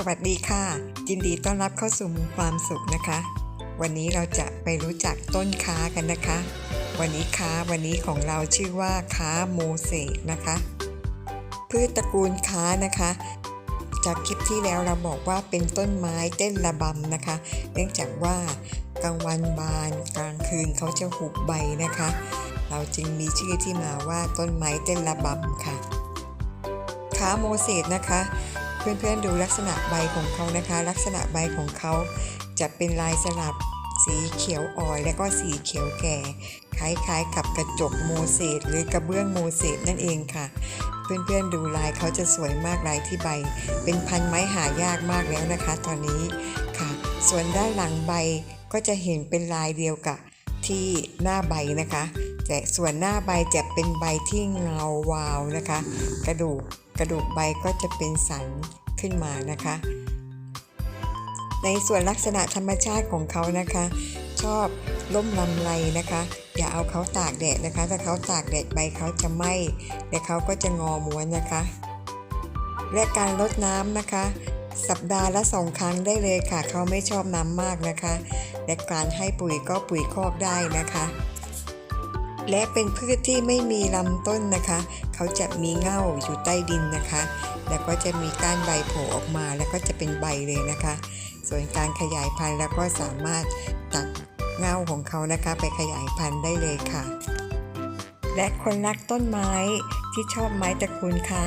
สวัสดีค่ะ ยินดีต้อนรับเข้าสู่มุมความสุขนะคะ วันนี้เราจะไปรู้จักต้นค้ากันนะคะ วันนี้ค้าวันนี้ของเราชื่อว่าค้าโมเสกนะคะ พืชตระกูลค้านะคะ จากคลิปที่แล้วเราบอกว่าเป็นต้นไม้เต้นระบำนะคะ เนื่องจากว่ากลางวันบานกลางคืนเขาจะหุบใบนะคะ เราจึงมีชื่อที่มาว่าต้นไม้เต้นระบำค่ะค้าโมเสสนะคะ เพื่อนๆดูลักษณะใบของเขานะคะ ลักษณะใบของเขาจะเป็นลายสลับสีเขียวอ่อยและก็สีเขียวแก่ คล้ายๆ กับกระจกโมเสสหรือกระเบื้องโมเสสนั่นเองค่ะ เพื่อนๆดูลายเขาจะสวยมากลายที่ใบ เป็นพันไม้หายากมากแล้วนะคะ ตอนนี้ค่ะ ส่วนด้านหลังใบก็จะเห็นเป็นลายเดียวกับ ที่หน้าใบนะคะแต่ส่วนหน้าใบจะเป็นใบที่เงาวาวนะคะ กระดูกกระดูกใบก็จะเป็นสันขึ้นมานะคะ ในส่วนลักษณะธรรมชาติของเขานะคะ ชอบล่มลำไรนะคะ อย่าเอาเขาตากแดดนะคะ ถ้าเขาตากแดดใบเขาจะไหม้และเขาก็จะงอม้วนนะคะ และการลดน้ำนะคะ สัปดาห์ละสองครั้งได้เลยค่ะ เขาไม่ชอบน้ำมากนะคะ และการให้ปุ๋ยก็ปุ๋ยคอกได้นะคะ และเป็นพืชที่ไม่มีลำต้นนะคะ เขาจะมีเง่าอยู่ใต้ดินนะคะ แล้วก็จะมีก้านใบโผล่ออกมาแล้วก็จะเป็นใบเลยนะคะ ส่วนการขยายพันธุ์แล้วก็สามารถตัดเง่าของเขานะคะ ไปขยายพันธุ์ได้เลยค่ะ และคนรักต้นไม้ที่ชอบไม้ตระกูลค้า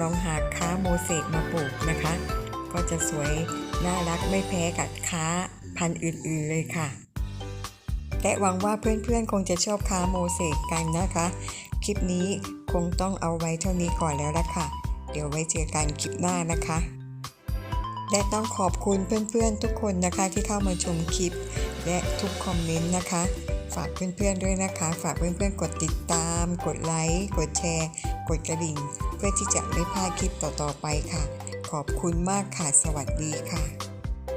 ลองหาค้าโมเสกมาปลูกนะคะ ก็จะสวยน่ารักไม่แพ้กับค้าพันธุ์อื่นๆเลยค่ะ และหวังว่าเพื่อนๆ คงจะชอบค้าโมเสกกันนะคะ คลิปนี้คงต้องเอาไว้เท่านี้ก่อนแล้วละค่ะ เดี๋ยวไว้เจอกันคลิปหน้านะคะ และต้องขอบคุณเพื่อนๆทุกคนนะคะที่เข้ามาชมคลิป และทุกคอมเมนต์นะคะ ฝากเพื่อนๆด้วยนะคะ ฝากเพื่อนๆกดติดตาม กดไลค์ กดแชร์ กดกระดิ่ง เพื่อที่จะไม่พลาดคลิปต่อๆไปค่ะ ขอบคุณมากค่ะ สวัสดีค่ะ